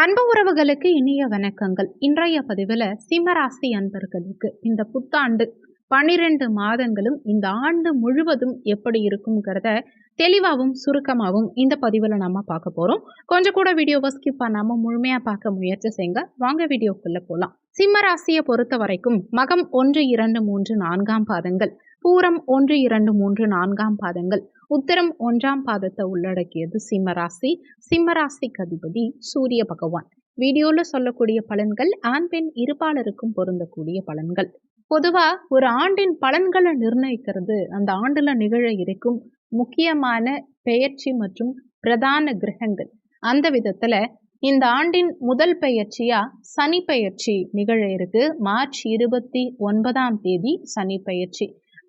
அன்பு உறவுகளுக்கு இனிய வணக்கங்கள். இன்றைய பதிவில் சிம்மராசி அன்பர்களுக்கு இந்த புத்தாண்டு பனிரெண்டு மாதங்களும் இந்த ஆண்டு முழுவதும் எப்படி இருக்குங்கிறத தெளிவாகவும் சுருக்கமாகவும் இந்த பதிவில் நம்ம பார்க்க போகிறோம் கொஞ்சம் கூட வீடியோவை ஸ்கிப் பண்ணாமல் முழுமையாக பார்க்க முயற்சி செய்யுங்க வாங்க வீடியோக்குள்ளே போகலாம் சிம்ம ராசியை பொறுத்த வரைக்கும் மகம் ஒன்று இரண்டு மூன்று நான்காம் பாதங்கள். பூரம் ஒன்று இரண்டு மூன்று நான்காம் பாதங்கள். உத்தரம் ஒன்றாம் பாதத்தை உள்ளடக்கியது சிம்மராசி. சிம்மராசிக்கு அதிபதி சூரிய பகவான். வீடியோவில் சொல்லக்கூடிய பலன்கள் ஆண் பெண் இருபாலருக்கும் பொருந்தக்கூடிய பலன்கள். பொதுவாக ஒரு ஆண்டின் பலன்களை நிர்ணயிக்கிறது அந்த ஆண்டில் நிகழ இருக்கும் முக்கியமான பெயர்ச்சி மற்றும் பிரதான கிரகங்கள். அந்த விதத்தில் இந்த ஆண்டின் முதல் பெயர்ச்சியா சனி பெயர்ச்சி நிகழ இருக்கு. மார்ச் இருபத்தி ஒன்பதாம் தேதி சனி பெயர்ச்சி.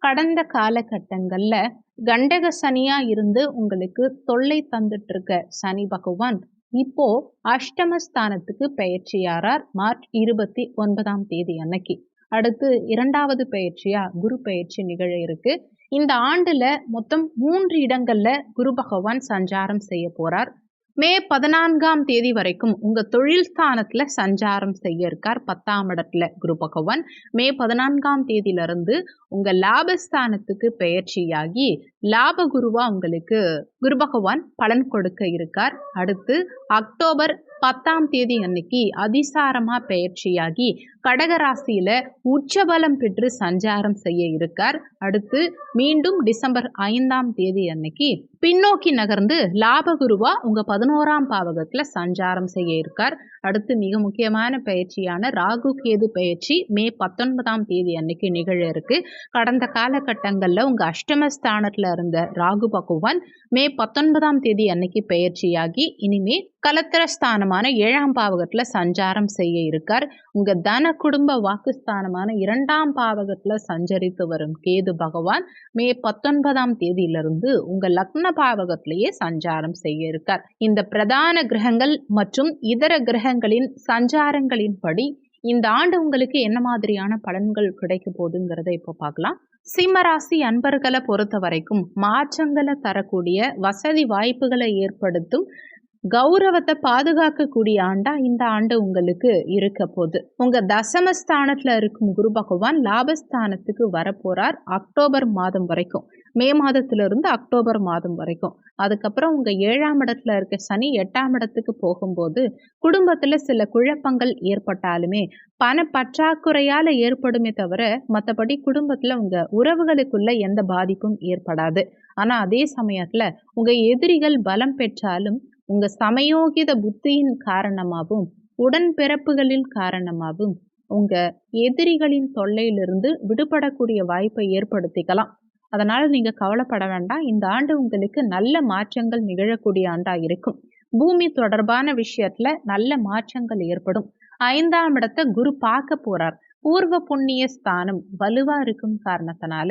கடந்த காலகட்டங்களில் கண்டக சனியா இருந்து உங்களுக்கு தொல்லை தந்துட்டு இருக்க சனி பகவான். இப்போ அஷ்டமஸ்தானத்துக்கு பெயர்ச்சியாரார் மார்ச் இருபத்தி ஒன்பதாம் தேதி அன்னைக்கு. அடுத்து இரண்டாவது பயிற்சியா குரு பயிற்சி நிகழ இருக்கு. இந்த ஆண்டுல மொத்தம் மூன்று இடங்கள்ல குரு பகவான் சஞ்சாரம் செய்ய போறார். மே பதினான்காம் தேதி வரைக்கும் உங்க தொழில் ஸ்தானத்துல சஞ்சாரம் செய்ய இருக்கார் பத்தாம் இடத்துல குரு பகவான். மே பதினான்காம் தேதியிலிருந்து உங்க லாபஸ்தானத்துக்கு பெயர்ச்சியாகி லாப குருவா உங்களுக்கு குரு பகவான் பலன் கொடுக்க இருக்கார். அடுத்து அக்டோபர் பத்தாம் தேதி அன்னைக்கு அதிசாரமா பெயர்ச்சியாகி கடகராசியில உச்சபலம் பெற்று சஞ்சாரம் செய்ய இருக்கார். அடுத்து மீண்டும் டிசம்பர் ஐந்தாம் தேதி அன்னைக்கு பின்னோக்கி நகர்ந்து லாபகுருவா உங்க பதினோராம் பாவகத்துல சஞ்சாரம் செய்ய இருக்கார். அடுத்து மிக முக்கியமான பயிற்சியான ராகு கேது பயிற்சி மே பத்தொன்பதாம் தேதி அன்னைக்கு நிகழ இருக்கு. கடந்த காலகட்டங்கள்ல உங்க அஷ்டமஸ்தானத்துல இருந்த ராகு பகவான் மே பத்தொன்பதாம் தேதி அன்னைக்கு பயிற்சியாகி இனிமே கலத்திரஸ்தானமான ஏழாம் பாவகத்துல சஞ்சாரம் செய்ய இருக்கார். உங்க தன குடும்ப வாக்குஸ்தானமான இரண்டாம் பாவகத்துல சஞ்சரித்து வரும் கேது பகவான் மே பத்தொன்பதாம் தேதியிலிருந்து உங்க லக்ன பாவகத்திலேயே சஞ்சாரம் செய்ய இருக்கார். இந்த பிரதான கிரகங்கள் மற்றும் இதர கிரகங்களின் சஞ்சாரங்களின்படி இந்த ஆண்டு உங்களுக்கு என்ன மாதிரியான பலன்கள் கிடைக்க போகுதுங்கிறத இப்போ பார்க்கலாம். சிம்மராசி அன்பர்களை பொறுத்த வரைக்கும் மாற்றங்களை தரக்கூடிய வசதி வாய்ப்புகளை ஏற்படுத்தும் கௌரவத்தை பாதுகாக்கக்கூடிய ஆண்டா இந்த ஆண்டு உங்களுக்கு இருக்க போகுது. உங்க தசமஸ்தானத்துல இருக்கும் குரு பகவான் லாபஸ்தானத்துக்கு வரப்போறார் அக்டோபர் மாதம் வரைக்கும். மே மாதத்துல இருந்து அக்டோபர் மாதம் வரைக்கும். அதுக்கப்புறம் உங்க ஏழாம் இடத்துல இருக்க சனி எட்டாம் இடத்துக்கு போகும்போது குடும்பத்துல சில குழப்பங்கள் ஏற்பட்டாலுமே பண பற்றாக்குறையால ஏற்படுமே தவிர மற்றபடி குடும்பத்துல உங்க உறவுகளுக்குள்ள எந்த பாதிப்பும் ஏற்படாது. ஆனா அதே சமயத்துல உங்க எதிரிகள் பலம் பெற்றாலும் உங்க சமயோகித புத்தியின் காரணமாகவும் உடன்பிறப்புகளின் காரணமாகவும் உங்க எதிரிகளின் தொல்லையிலிருந்து விடுபடக்கூடிய வாய்ப்பை ஏற்படுத்திக்கலாம். அதனால நீங்க கவலைப்பட வேண்டாம். இந்த ஆண்டு உங்களுக்கு நல்ல மாற்றங்கள் நிகழக்கூடிய ஆண்டா இருக்கும். பூமி தொடர்பான விஷயத்துல நல்ல மாற்றங்கள் ஏற்படும். ஐந்தாம் இடத்தை குரு பார்க்க போறார். பூர்வ புண்ணிய ஸ்தானம் வலுவா இருக்கும் காரணத்தினால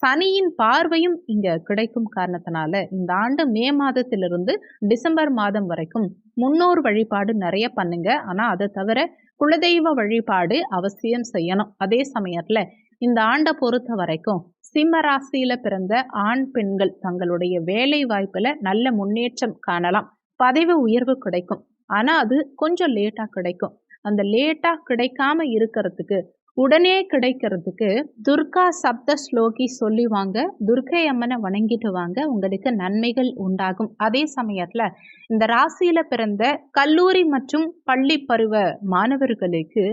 சனியின் பார்வையும் இங்க கிடைக்கும் காரணத்தினால இந்த ஆண்டு மே மாதத்திலிருந்து டிசம்பர் மாதம் வரைக்கும் முன்னோர் வழிபாடு நிறைய பண்ணுங்க. ஆனா அதை தவிர குலதெய்வ வழிபாடு அவசியம் செய்யணும். அதே சமயத்துல இந்த ஆண்டை பொறுத்த வரைக்கும் சிம்ம ராசியில பிறந்த ஆண் பெண்கள் தங்களுடைய வேலை வாய்ப்புல நல்ல முன்னேற்றம் காணலாம். பதவி உயர்வு கிடைக்கும். ஆனா அது கொஞ்சம் லேட்டா கிடைக்கும். அந்த லேட்டா கிடைக்காம இருக்கிறதுக்கு உடனே கிடைக்கிறதுக்கு துர்கா சப்த ஸ்லோகி சொல்லி வாங்க துர்கை அம்மனை வணங்கிட்டு வாங்க உங்களுக்கு நன்மைகள் உண்டாகும். அதே சமயத்தில் இந்த ராசியில் பிறந்த கல்லூரி மற்றும் பள்ளி பருவ மாணவர்களுக்கு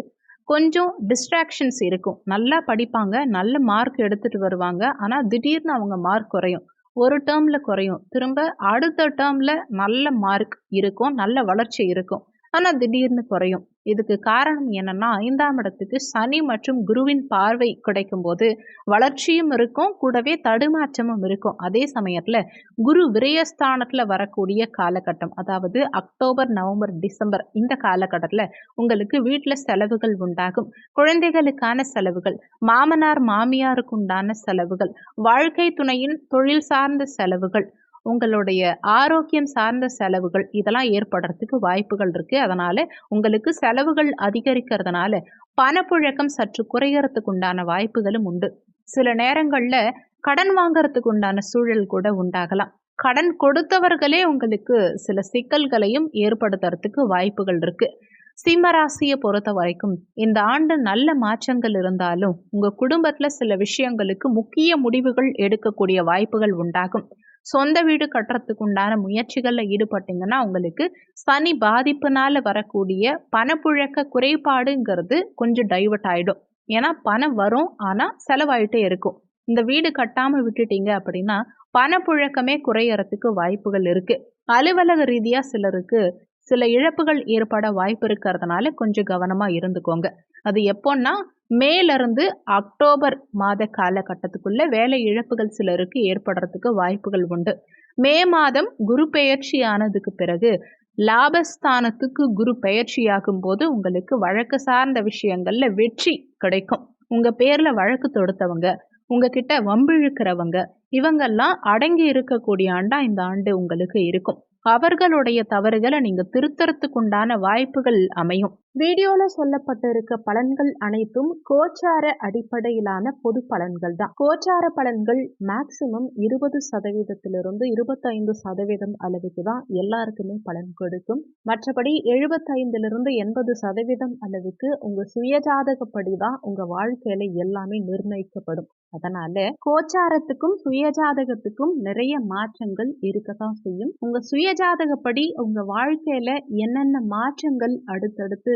கொஞ்சம் டிஸ்ட்ராக்ஷன்ஸ் இருக்கும். நல்லா படிப்பாங்க நல்ல மார்க் எடுத்துட்டு வருவாங்க. ஆனால் திடீர்னு அவங்க மார்க் குறையும். ஒரு டேர்மில் குறையும். திரும்ப அடுத்த டேர்மில் நல்ல மார்க் இருக்கும் நல்ல வளர்ச்சி இருக்கும். ஆனால் திடீர்னு குறையும். இதுக்கு காரணம் என்னன்னா ஐந்தாம் இடத்துக்கு சனி மற்றும் குருவின் பார்வை கிடைக்கும் போது வளர்ச்சியும் இருக்கும் கூடவே தடுமாற்றமும் இருக்கும். அதே சமயத்துல குரு விரயஸ்தானத்துல வரக்கூடிய காலகட்டம் அதாவது அக்டோபர் நவம்பர் டிசம்பர் இந்த காலகட்டத்துல உங்களுக்கு வீட்டுல செலவுகள் உண்டாகும். குழந்தைகளுக்கான செலவுகள் மாமனார் மாமியாருக்கு உண்டான செலவுகள் வாழ்க்கை துணையின் தொழில் சார்ந்த செலவுகள் உங்களுடைய ஆரோக்கியம் சார்ந்த செலவுகள் இதெல்லாம் ஏற்படுறதுக்கு வாய்ப்புகள் இருக்கு. அதனால உங்களுக்கு செலவுகள் அதிகரிக்கிறதுனால பணப்புழக்கம் சற்று குறையறதுக்கு உண்டான வாய்ப்புகளும் உண்டு. சில நேரங்களில் கடன் வாங்கறதுக்கு உண்டான சூழல் கூட உண்டாகலாம். கடன் கொடுத்தவர்களே உங்களுக்கு சில சிக்கல்களையும் ஏற்படுத்துறதுக்கு வாய்ப்புகள் இருக்கு. சிம்மராசியை பொறுத்த வரைக்கும் இந்த ஆண்டு நல்ல மாற்றங்கள் இருந்தாலும் உங்க குடும்பத்துல சில விஷயங்களுக்கு முக்கிய முடிவுகள் எடுக்கக்கூடிய வாய்ப்புகள் உண்டாகும். சொந்த வீடு கட்டுறதுக்கு உண்டான முயற்சிகளில் ஈடுபட்டீங்கன்னா உங்களுக்கு சனி பாதிப்புனால வரக்கூடிய பணப்புழக்க குறைபாடுங்கிறது கொஞ்சம் டைவர்ட் ஆகிடும் ஏன்னா பணம் வரும் ஆனால் செலவாயிட்டே இருக்கும். இந்த வீடு கட்டாமல் விட்டுட்டீங்க அப்படின்னா பணப்புழக்கமே குறையறதுக்கு வாய்ப்புகள் இருக்குது அலுவலக ரீதியாக சிலருக்கு சில இழப்புகள் ஏற்பட வாய்ப்பு இருக்கிறதுனால கொஞ்சம் கவனமாக இருந்துக்கோங்க. அது எப்போன்னா மேலிருந்து அக்டோபர் மாத காலகட்டத்துக்குள்ள வேலை இழப்புகள் சிலருக்கு ஏற்படுறதுக்கு வாய்ப்புகள் உண்டு. மே மாதம் குரு பெயர்ச்சி ஆனதுக்கு பிறகு லாபஸ்தானத்துக்கு குரு பெயர்ச்சியாகும் போது உங்களுக்கு வழக்கு சார்ந்த விஷயங்கள்ல வெற்றி கிடைக்கும். உங்க பேர்ல வழக்கு தொடுத்தவங்க உங்ககிட்ட வம்பிழுக்கிறவங்க இவங்கெல்லாம் அடங்கி இருக்கக்கூடிய ஆண்டா இந்த ஆண்டு உங்களுக்கு இருக்கும். அவர்களுடைய தவறுகளை நீங்க திருத்தறதுக்குண்டான வாய்ப்புகள் அமையும். வீடியோல சொல்லப்பட்டிருக்க பலன்கள் அனைத்தும் கோச்சார அடிப்படையிலான பொது பலன்கள் தான். கோச்சார பலன்கள் மேக்சிமம் இருபது சதவீதத்திலிருந்து இருபத்தைந்து சதவீதம் அளவுக்கு தான் எல்லாருக்குமே பலன் கொடுக்கும். மற்றபடி எழுபத்தைந்திலிருந்து எண்பது சதவீதம் அளவுக்கு உங்க சுயஜாதகப்படி தான் உங்க வாழ்க்கையில எல்லாமே நிர்ணயிக்கப்படும். அதனால கோச்சாரத்துக்கும் சுயஜாதகத்துக்கும் நிறைய மாற்றங்கள் இருக்கத்தான் செய்யும். உங்க சுயஜாதகப்படி உங்க வாழ்க்கையில என்னென்ன மாற்றங்கள் அடுத்தடுத்து